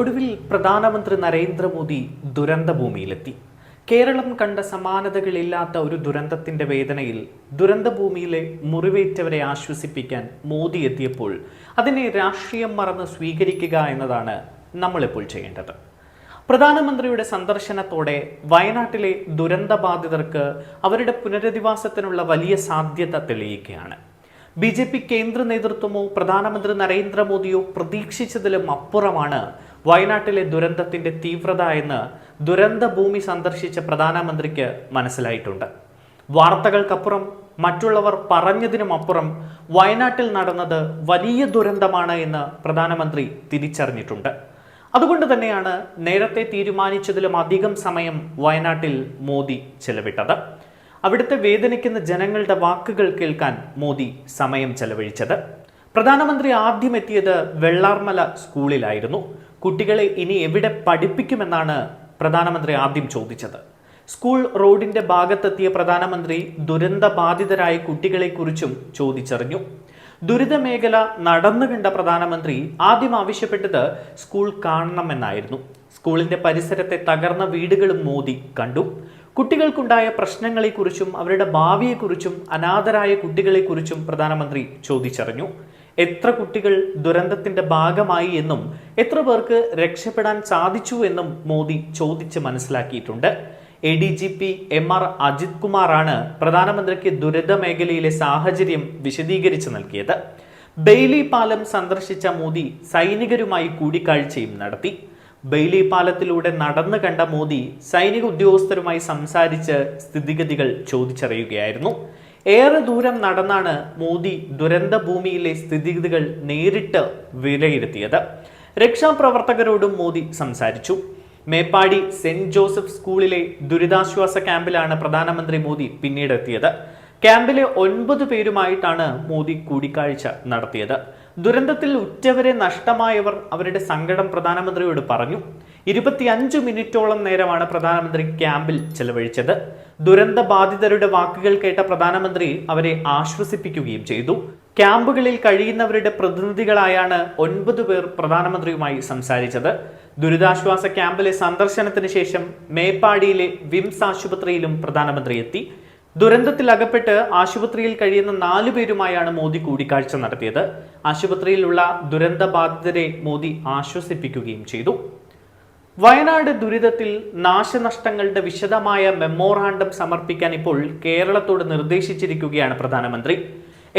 ഒടുവിൽ പ്രധാനമന്ത്രി നരേന്ദ്രമോദി ദുരന്തഭൂമിയിലെത്തി. കേരളം കണ്ട സമാനതകളില്ലാത്ത ഒരു ദുരന്തത്തിന്റെ വേദനയിൽ ദുരന്തഭൂമിയിലെ മുറിവേറ്റവരെ ആശ്വസിപ്പിക്കാൻ മോദി എത്തിയപ്പോൾ അതിനെ രാഷ്ട്രീയം മറന്ന് സ്വീകരിക്കുക എന്നതാണ് നമ്മളിപ്പോൾ ചെയ്യേണ്ടത്. പ്രധാനമന്ത്രിയുടെ സന്ദർശനത്തോടെ വയനാട്ടിലെ ദുരന്തബാധിതർക്ക് അവരുടെ പുനരധിവാസത്തിനുള്ള വലിയ സാധ്യത തെളിയിക്കുകയാണ്. ബി ജെ പി കേന്ദ്ര നേതൃത്വമോ പ്രധാനമന്ത്രി നരേന്ദ്രമോദിയോ പ്രതീക്ഷിച്ചതിലും അപ്പുറമാണ് വയനാട്ടിലെ ദുരന്തത്തിന്റെ തീവ്രത എന്ന് ദുരന്ത ഭൂമി സന്ദർശിച്ച പ്രധാനമന്ത്രിക്ക് മനസ്സിലായിട്ടുണ്ട്. വാർത്തകൾക്കപ്പുറം മറ്റുള്ളവർ പറഞ്ഞതിനും അപ്പുറം വയനാട്ടിൽ നടന്നത് വലിയ ദുരന്തമാണ് എന്ന് പ്രധാനമന്ത്രി തിരിച്ചറിഞ്ഞിട്ടുണ്ട്. അതുകൊണ്ട് തന്നെയാണ് നേരത്തെ തീരുമാനിച്ചതിലും അധികം സമയം വയനാട്ടിൽ മോദി ചെലവിട്ടത്. അവിടുത്തെ വേദനിക്കുന്ന ജനങ്ങളുടെ വാക്കുകൾ കേൾക്കാൻ മോദി സമയം ചെലവഴിച്ചത്. പ്രധാനമന്ത്രി ആദ്യം എത്തിയത് വെള്ളാർമല സ്കൂളിലായിരുന്നു. കുട്ടികളെ ഇനി എവിടെ പഠിപ്പിക്കുമെന്നാണ് പ്രധാനമന്ത്രി ആദ്യം ചോദിച്ചത്. സ്കൂൾ റോഡിന്റെ ഭാഗത്തെത്തിയ പ്രധാനമന്ത്രി ദുരന്ത ബാധിതരായ കുട്ടികളെക്കുറിച്ചും ചോദിച്ചറിഞ്ഞു. ദുരിതമേഖല നടന്നു പ്രധാനമന്ത്രി ആദ്യം ആവശ്യപ്പെട്ടത് സ്കൂൾ കാണണമെന്നായിരുന്നു. സ്കൂളിന്റെ പരിസരത്തെ തകർന്ന വീടുകളും മോദി കണ്ടു. കുട്ടികൾക്കുണ്ടായ പ്രശ്നങ്ങളെക്കുറിച്ചും അവരുടെ ഭാവിയെക്കുറിച്ചും അനാഥരായ കുട്ടികളെക്കുറിച്ചും പ്രധാനമന്ത്രി ചോദിച്ചറിഞ്ഞു. എത്ര കുട്ടികൾ ദുരന്തത്തിന്റെ ഭാഗമായി എന്നും എത്ര പേർക്ക് രക്ഷപ്പെടാൻ സാധിച്ചു എന്നും മോദി ചോദിച്ച് മനസ്സിലാക്കിയിട്ടുണ്ട്. A D G P M R Ajith കുമാറാണ് പ്രധാനമന്ത്രിക്ക് ദുരിത മേഖലയിലെ സാഹചര്യം വിശദീകരിച്ച് നൽകിയത്. ബെയ്ലി പാലം സന്ദർശിച്ച മോദി സൈനികരുമായി കൂടിക്കാഴ്ചയും നടത്തി. ബെയ്ലി പാലത്തിലൂടെ നടന്നു കണ്ട മോദി സൈനിക ഉദ്യോഗസ്ഥരുമായി സംസാരിച്ച് സ്ഥിതിഗതികൾ ചോദിച്ചറിയുകയായിരുന്നു. ഏറെ ദൂരം നടന്നാണ് മോദി ദുരന്ത ഭൂമിയിലെ സ്ഥിതിഗതികൾ നേരിട്ട് വിലയിരുത്തിയത്. രക്ഷാപ്രവർത്തകരോടും മോദി സംസാരിച്ചു. മേപ്പാടി സെന്റ് ജോസഫ് സ്കൂളിലെ ദുരിതാശ്വാസ ക്യാമ്പിലാണ് പ്രധാനമന്ത്രി മോദി പിന്നീട് എത്തിയത്. ക്യാമ്പിലെ ഒൻപത് പേരുമായിട്ടാണ് മോദി കൂടിക്കാഴ്ച നടത്തിയത്. ദുരന്തത്തിൽ ഉറ്റവരെ നഷ്ടമായവർ അവരുടെ സങ്കടം പ്രധാനമന്ത്രിയോട് പറഞ്ഞു. ഇരുപത്തിയഞ്ച് മിനിറ്റോളം നേരമാണ് പ്രധാനമന്ത്രി ക്യാമ്പിൽ ചെലവഴിച്ചത്. ദുരന്ത ബാധിതരുടെ വാക്കുകൾ കേട്ട പ്രധാനമന്ത്രി അവരെ ആശ്വസിപ്പിക്കുകയും ചെയ്തു. ക്യാമ്പുകളിൽ കഴിയുന്നവരുടെ പ്രതിനിധികളായാണ് ഒൻപത് പേർ പ്രധാനമന്ത്രിയുമായി സംസാരിച്ചത്. ദുരിതാശ്വാസ ക്യാമ്പിലെ സന്ദർശനത്തിന് ശേഷം മേപ്പാടിയിലെ വിംസ് ആശുപത്രിയിലും പ്രധാനമന്ത്രി എത്തി. ദുരന്തത്തിൽ അകപ്പെട്ട് ആശുപത്രിയിൽ കഴിയുന്ന നാലു പേരുമായാണ് മോദി കൂടിക്കാഴ്ച നടത്തിയത്. ആശുപത്രിയിലുള്ള ദുരന്ത ബാധിതരെ മോദി ആശ്വസിപ്പിക്കുകയും ചെയ്തു. വയനാട് ദുരിതത്തിൽ നാശനഷ്ടങ്ങളുടെ വിശദമായ മെമ്മോറാണ്ടം സമർപ്പിക്കാൻ ഇപ്പോൾ കേരളത്തോട് നിർദ്ദേശിച്ചിരിക്കുകയാണ് പ്രധാനമന്ത്രി.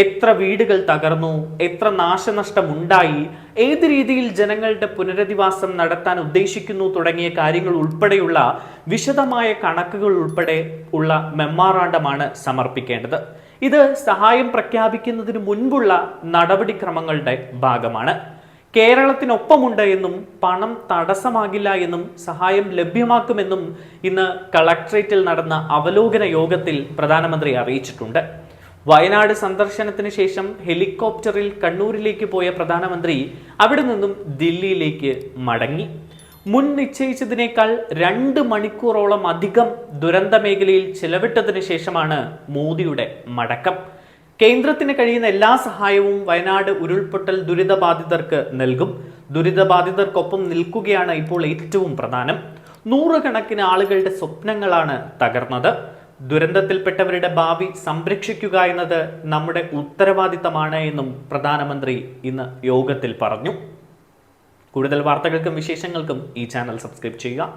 എത്ര വീടുകൾ തകർന്നു എത്ര നാശനഷ്ടമുണ്ടായി ഏത് രീതിയിൽ ജനങ്ങളുടെ പുനരധിവാസം നടത്താൻ ഉദ്ദേശിക്കുന്നു തുടങ്ങിയ കാര്യങ്ങൾ ഉൾപ്പെടെയുള്ള വിശദമായ കണക്കുകൾ ഉൾപ്പെടെ ഉള്ള മെമ്മോറാണ്ടമാണ് സമർപ്പിക്കേണ്ടത്. ഇത് സഹായം പ്രഖ്യാപിക്കുന്നതിന് മുൻപുള്ള നടപടിക്രമങ്ങളുടെ ഭാഗമാണ്. കേരളത്തിനൊപ്പമുണ്ട് എന്നും പണം തടസ്സമാകില്ല എന്നും സഹായം ലഭ്യമാക്കുമെന്നും ഇന്ന് കളക്ട്രേറ്റിൽ നടന്ന അവലോകന യോഗത്തിൽ പ്രധാനമന്ത്രി അറിയിച്ചിട്ടുണ്ട്. വയനാട് സന്ദർശനത്തിന് ശേഷം ഹെലികോപ്റ്ററിൽ കണ്ണൂരിലേക്ക് പോയ പ്രധാനമന്ത്രി അവിടെ നിന്നും ദില്ലിയിലേക്ക് മടങ്ങി. മുൻ നിശ്ചയിച്ചതിനേക്കാൾ രണ്ട് മണിക്കൂറോളം അധികം ദുരന്ത മേഖലയിൽ ചെലവിട്ടതിന് ശേഷമാണ് മോദിയുടെ മടക്കം. കേന്ദ്രത്തിന് കഴിയുന്ന എല്ലാ സഹായവും വയനാട് ഉരുൾപൊട്ടൽ ദുരിതബാധിതർക്ക് നൽകും. ദുരിതബാധിതർക്കൊപ്പം നിൽക്കുകയാണ് ഇപ്പോൾ ഏറ്റവും പ്രധാനം. നൂറുകണക്കിന് ആളുകളുടെ സ്വപ്നങ്ങളാണ് തകർന്നത്. ദുരന്തത്തിൽപ്പെട്ടവരുടെ ഭാവി സംരക്ഷിക്കുക എന്നത് നമ്മുടെ ഉത്തരവാദിത്തമാണ് എന്നും പ്രധാനമന്ത്രി ഇന്ന് യോഗത്തിൽ പറഞ്ഞു. കൂടുതൽ വാർത്തകൾക്കും വിശേഷങ്ങൾക്കും ഈ ചാനൽ സബ്സ്ക്രൈബ് ചെയ്യുക.